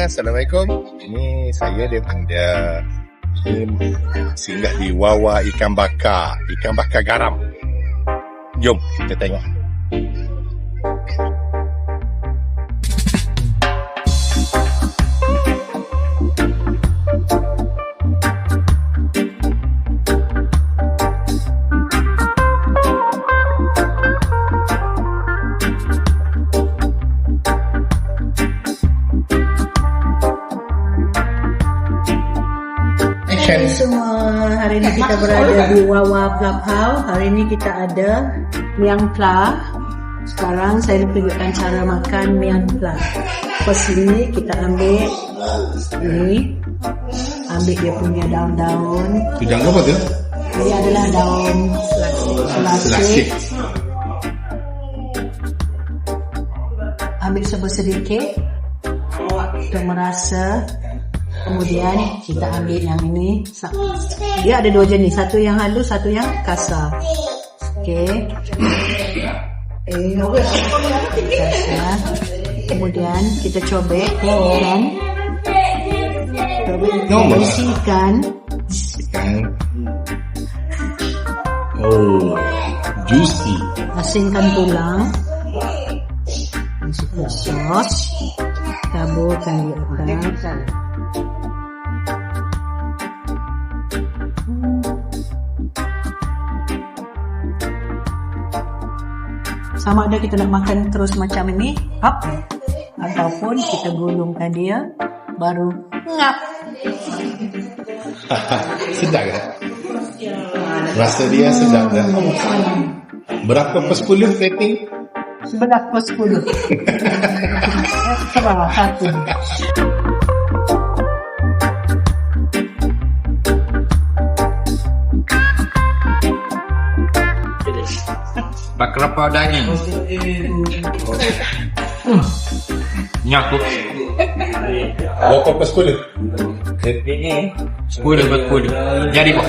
Assalamualaikum. Ini saya daripada ini singgah di Wawa Ikan Bakar, ikan bakar garam. Jom kita tengok. Hai semua, hari ini kita berada di Wawa Clubhouse. Hari ini kita ada Miang Pla. Sekarang saya nak tunjukkan cara makan Miang Pla. Firstly, kita ambil ini. Ambil dia punya daun-daun. Tudang apa tu? Ini adalah daun selasih. Selasih. Ambil sebesar sedikit untuk merasa. Kemudian kita ambil yang ini. Dia ada dua jenis. Satu yang halus, satu yang kasar. Okey. Eh, kasar. Kemudian kita cobek kan. Cobek Normal. isikan. Ikan. Oh, juicy. Asingkan tulang. Masukkan sos. Taburkan di atas. Sama ada kita nak makan terus macam ini, up, ataupun kita gulungkan dia, baru ngap. sedap kan? Rasa dia sedap kan? Berapa per 10 rating? Sebelah plus 10. Sebab satu. Bakar padanya. Nyakut. Berapa per 10? Sepuluh per sepuluh. Jadi kok.